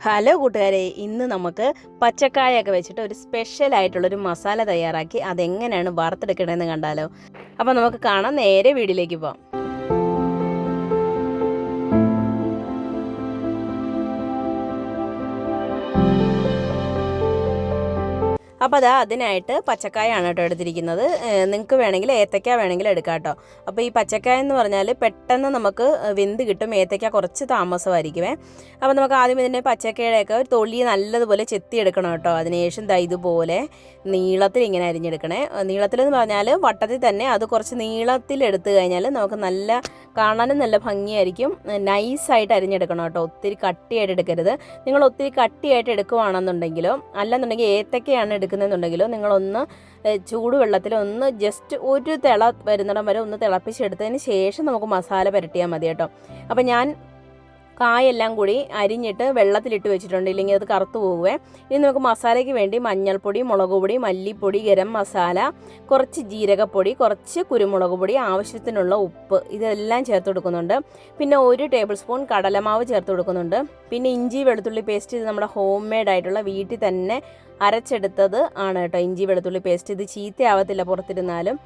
Hello കൂട്ടുകാരെ ഇന്ന് നമുക്ക് പച്ചക്കായൊക്കെ വെച്ചിട്ട് ഒരു സ്പെഷ്യൽ ആയിട്ടുള്ള ഒരു മസാല തയ്യാറാക്കി അതെങ്ങനെയാണ് വറുത്തെടുക്കണമെന്ന് കണ്ടാലോ. അപ്പോൾ നമുക്ക് കാണാം നേരെ വീടിലേക്ക് പോകാം അപ്പോൾ അതാ അതിനായിട്ട് പച്ചക്കായാണ് കേട്ടോ എടുത്തിരിക്കുന്നത്. നിങ്ങൾക്ക് വേണമെങ്കിൽ ഏത്തക്ക വേണമെങ്കിൽ എടുക്കാം കേട്ടോ. അപ്പോൾ ഈ പച്ചക്കായ എന്ന് പറഞ്ഞാൽ പെട്ടെന്ന് നമുക്ക് വെന്ത് കിട്ടും. ഏത്തക്ക കുറച്ച് താമസമായിരിക്കുമേ. അപ്പോൾ നമുക്ക് ആദ്യം ഇതിന്റെ പച്ചക്കയുടെയൊക്കെ ഒരു തൊള്ളി നല്ലതുപോലെ ചെത്തി എടുക്കണം കേട്ടോ. അതിനുശേഷം ദാ ഇതുപോലെ നീളത്തിൽ ഇങ്ങനെ അരിഞ്ഞെടുക്കണേ. നീളത്തിലെന്ന് പറഞ്ഞാൽ വട്ടത്തിൽ തന്നെ അത് കുറച്ച് നീളത്തിൽ എടുത്തു കഴിഞ്ഞാൽ നമുക്ക് നല്ല കാണാനും നല്ല ഭംഗിയായിരിക്കും. നൈസായിട്ട് അരിഞ്ഞെടുക്കണം കേട്ടോ. ഒത്തിരി കട്ടിയായിട്ട് എടുക്കരുത്. നിങ്ങൾ ഒത്തിരി കട്ടിയായിട്ട് എടുക്കുവാണെന്നുണ്ടെങ്കിലും അല്ലെന്നുണ്ടെങ്കിൽ ഏത്തക്കയാണ് എടുക്കുന്നതെന്നുണ്ടെങ്കിലോ നിങ്ങളൊന്ന് ചൂടുവെള്ളത്തിൽ ഒന്ന് ജസ്റ്റ് ഒരു തിള വരുന്നിടം വരെ ഒന്ന് തിളപ്പിച്ചെടുത്തതിന് ശേഷം നമുക്ക് മസാല പുരട്ടിയാൽ മതി കേട്ടോ. അപ്പോൾ ഞാൻ കായെല്ലാം കൂടി അരിഞ്ഞിട്ട് വെള്ളത്തിലിട്ട് വെച്ചിട്ടുണ്ട്. ഇല്ലെങ്കിൽ അത് കറുത്തു പോകുവേ ഇനി നമുക്ക് മസാലയ്ക്ക് വേണ്ടി മഞ്ഞൾപ്പൊടി മുളക് പൊടി മല്ലിപ്പൊടി ഗരം മസാല കുറച്ച് ജീരകപ്പൊടി കുറച്ച് കുരുമുളക് പൊടി ആവശ്യത്തിനുള്ള ഉപ്പ് ഇതെല്ലാം ചേർത്ത് കൊടുക്കുന്നുണ്ട്. പിന്നെ ഒരു ടേബിൾ സ്പൂൺ കടലമാവ് ചേർത്ത് കൊടുക്കുന്നുണ്ട്. പിന്നെ ഇഞ്ചി വെളുത്തുള്ളി പേസ്റ്റ് ഇത് നമ്മുടെ ഹോം മെയ്ഡ് ആയിട്ടുള്ള വീട്ടിൽ തന്നെ അരച്ചെടുത്തത് ആണ് കേട്ടോ. ഇഞ്ചി വെളുത്തുള്ളി പേസ്റ്റ് ഇത് ചീത്തയാവത്തില്ല പുറത്തിരുന്നാലും.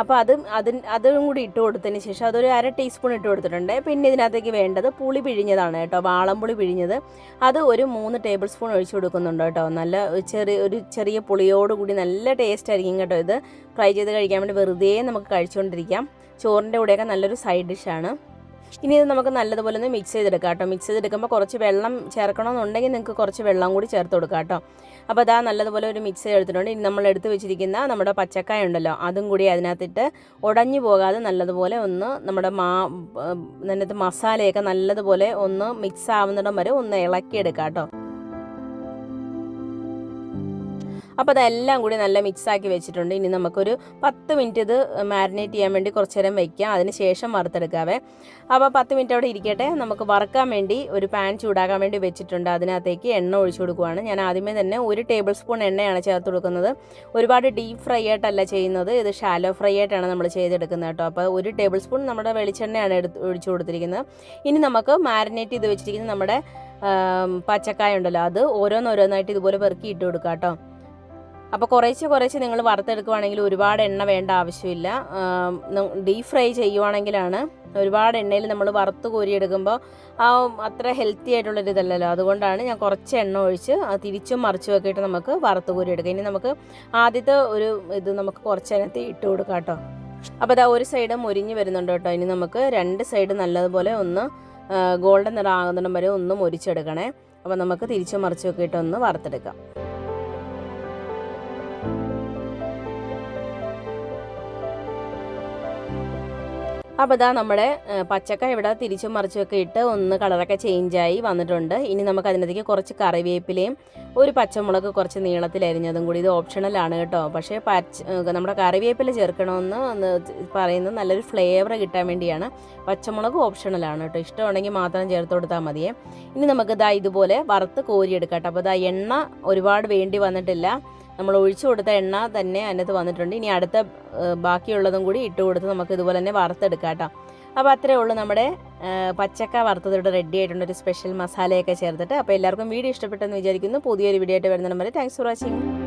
അപ്പോൾ അതും അതിന് അതും കൂടി ഇട്ട് കൊടുത്തതിന് ശേഷം അതൊരു അര ടീസ്പൂൺ ഇട്ട് കൊടുത്തിട്ടുണ്ട്. പിന്നെ ഇതിനകത്തേക്ക് വേണ്ടത് പുളി പിഴിഞ്ഞതാണ് കേട്ടോ. വാളംപുളി പിഴിഞ്ഞത്. അത് ഒരു മൂന്ന് ടേബിൾ സ്പൂൺ ഒഴിച്ചു കൊടുക്കുന്നുണ്ട് കേട്ടോ. നല്ല ചെറിയ ഒരു ചെറിയ പുളിയോടുകൂടി നല്ല ടേസ്റ്റ് ആയിരിക്കും കേട്ടോ ഇത്. ഫ്രൈ ചെയ്ത് കഴിക്കാൻ വേണ്ടി വെറുതെ നമുക്ക് കഴിച്ചുകൊണ്ടിരിക്കാം. ചോറിന്റെ കൂടെയൊക്കെ നല്ലൊരു സൈഡ് ഡിഷാണ് ഇനി ഇത് നമുക്ക് നല്ലതുപോലെ ഒന്ന് മിക്സ് ചെയ്തെടുക്കാം കേട്ടോ. മിക്സ് ചെയ്തെടുക്കുമ്പോൾ കുറച്ച് വെള്ളം ചേർക്കണമെന്നുണ്ടെങ്കിൽ നിങ്ങൾക്ക് കുറച്ച് വെള്ളം കൂടി ചേർത്ത് കൊടുക്കാം കേട്ടോ. അപ്പോൾ അതാ നല്ലതുപോലെ ഒരു മിക്സ് ചെയ്തെടുത്തിട്ടുണ്ട്. ഇനി നമ്മൾ എടുത്ത് വെച്ചിരിക്കുന്ന നമ്മുടെ പച്ചക്കായ ഉണ്ടല്ലോ അതും കൂടി അതിനകത്തിട്ട് ഉടഞ്ഞു പോകാതെ നല്ലതുപോലെ ഒന്ന് നമ്മുടെ മാ അതിനകത്ത് മസാലയൊക്കെ നല്ലതുപോലെ ഒന്ന് മിക്സ് ആവുന്നിടം വരെ ഒന്ന് ഇളക്കിയെടുക്കാം കേട്ടോ. അപ്പോൾ അതെല്ലാം കൂടി നല്ല മിക്സാക്കി വെച്ചിട്ടുണ്ട്. ഇനി നമുക്കൊരു പത്ത് മിനിറ്റ് ഇത് മാരിനേറ്റ് ചെയ്യാൻ വേണ്ടി കുറച്ച് നേരം വയ്ക്കാം അതിന് ശേഷം വറുത്തെടുക്കാവേ. അപ്പോൾ പത്ത് മിനിറ്റ് അവിടെ ഇരിക്കട്ടെ. നമുക്ക് വറുക്കാൻ വേണ്ടി ഒരു പാൻ ചൂടാക്കാൻ വേണ്ടി വെച്ചിട്ടുണ്ട്. അതിനകത്തേക്ക് എണ്ണ ഒഴിച്ചു കൊടുക്കുവാണ്. ഞാൻ ആദ്യമേ തന്നെ ഒരു ടേബിൾ സ്പൂൺ എണ്ണയാണ് ചേർത്ത് കൊടുക്കുന്നത്. ഒരുപാട് ഡീപ്പ് ഫ്രൈ ആയിട്ടല്ല ചെയ്യുന്നത്. ഇത് ഷാലോ ഫ്രൈ ആയിട്ടാണ് നമ്മൾ ചെയ്തെടുക്കുന്നത് കേട്ടോ. അപ്പോൾ ഒരു ടേബിൾ സ്പൂൺ നമ്മുടെ വെളിച്ചെണ്ണയാണ് എടുത്ത് ഒഴിച്ചു കൊടുത്തിരിക്കുന്നത്. ഇനി നമുക്ക് മാരിനേറ്റ് ചെയ്ത് വെച്ചിരിക്കുന്ന നമ്മുടെ പച്ചക്കായ ഉണ്ടല്ലോ അത് ഓരോന്നോരോന്നായിട്ട് ഇതുപോലെ പെറുക്കി ഇട്ട് കൊടുക്കാം കേട്ടോ. അപ്പോൾ കുറേശ്ശെ കുറേശ്ശെ നിങ്ങൾ വറുത്തെടുക്കുവാണെങ്കിൽ ഒരുപാട് എണ്ണ വേണ്ട ആവശ്യമില്ല. ഡീപ് ഫ്രൈ ചെയ്യുവാണെങ്കിലാണ് ഒരുപാട് എണ്ണയിൽ നമ്മൾ വറുത്ത് കോരിയെടുക്കുമ്പോൾ ആ അത്ര ഹെൽത്തി ആയിട്ടുള്ളൊരു ഇതല്ലല്ലോ. അതുകൊണ്ടാണ് ഞാൻ കുറച്ച് എണ്ണ ഒഴിച്ച് തിരിച്ചും മറിച്ചും ഒക്കെ ഇട്ട് നമുക്ക് വറുത്ത് കോരിയെടുക്കാം. ഇനി നമുക്ക് ആദ്യത്തെ ഒരു ഇത് നമുക്ക് കുറച്ച് അതിനകത്ത് ഇട്ട് കൊടുക്കാം കേട്ടോ. അപ്പോൾ അതാ ഒരു സൈഡ് മുരിഞ്ഞ് വരുന്നുണ്ട് കേട്ടോ. ഇനി നമുക്ക് രണ്ട് സൈഡ് നല്ലതുപോലെ ഒന്ന് ഗോൾഡൻ നിറ ആകുന്നിടം വരെ ഒന്ന് മുരിച്ചെടുക്കണേ. അപ്പോൾ നമുക്ക് തിരിച്ചും മറിച്ചും ഒക്കെ ഇട്ട് ഒന്ന് വറുത്തെടുക്കാം. അപ്പോൾ ഇതാ നമ്മുടെ പച്ചക്ക ഇവിടെ തിരിച്ചും മറിച്ചുമൊക്കെ ഇട്ട് ഒന്ന് കളറൊക്കെ ചേഞ്ചായി വന്നിട്ടുണ്ട്. ഇനി നമുക്ക് അതിനകത്തേക്ക് കുറച്ച് കറിവേപ്പിലയും ഒരു പച്ചമുളക് കുറച്ച് നീളത്തിൽ അരിഞ്ഞതും കൂടി. ഇത് ഓപ്ഷണലാണ് കേട്ടോ. പക്ഷേ പച്ച നമ്മുടെ കറിവേപ്പില ചേർക്കണമെന്ന് പറയുന്നത് നല്ലൊരു ഫ്ലേവർ കിട്ടാൻ വേണ്ടിയാണ്. പച്ചമുളക് ഓപ്ഷണലാണ് കേട്ടോ. ഇഷ്ടമുണ്ടെങ്കിൽ മാത്രം ചേർത്ത് കൊടുത്താൽ മതിയേ. ഇനി നമുക്ക് ഇതാ ഇതുപോലെ വറുത്ത് കോരിയെടുക്കാം കേട്ടോ. അപ്പോൾ ഇതാ എണ്ണ ഒരുപാട് വേണ്ടി വന്നിട്ടില്ല. നമ്മൾ ഒഴിച്ചു കൊടുത്ത എണ്ണ തന്നെ അതിനകത്ത് വന്നിട്ടുണ്ട്. ഇനി അടുത്ത ബാക്കിയുള്ളതും കൂടി ഇട്ട് കൊടുത്ത് നമുക്ക് ഇതുപോലെ തന്നെ വറുത്തെടുക്കാം കേട്ടോ. അപ്പോൾ ഉള്ളൂ നമ്മുടെ പച്ചക്ക വറുത്തതോട് റെഡി ആയിട്ടുണ്ട്. ഒരു സ്പെഷ്യൽ മസാലയൊക്കെ ചേർത്തിട്ട്. അപ്പോൾ എല്ലാവർക്കും വീഡിയോ ഇഷ്ടപ്പെട്ടെന്ന് വിചാരിക്കുന്നു. പുതിയൊരു വീഡിയോ ആയിട്ട് വരുന്ന വരെ താങ്ക്സ് ഫോർ വാച്ചിങ്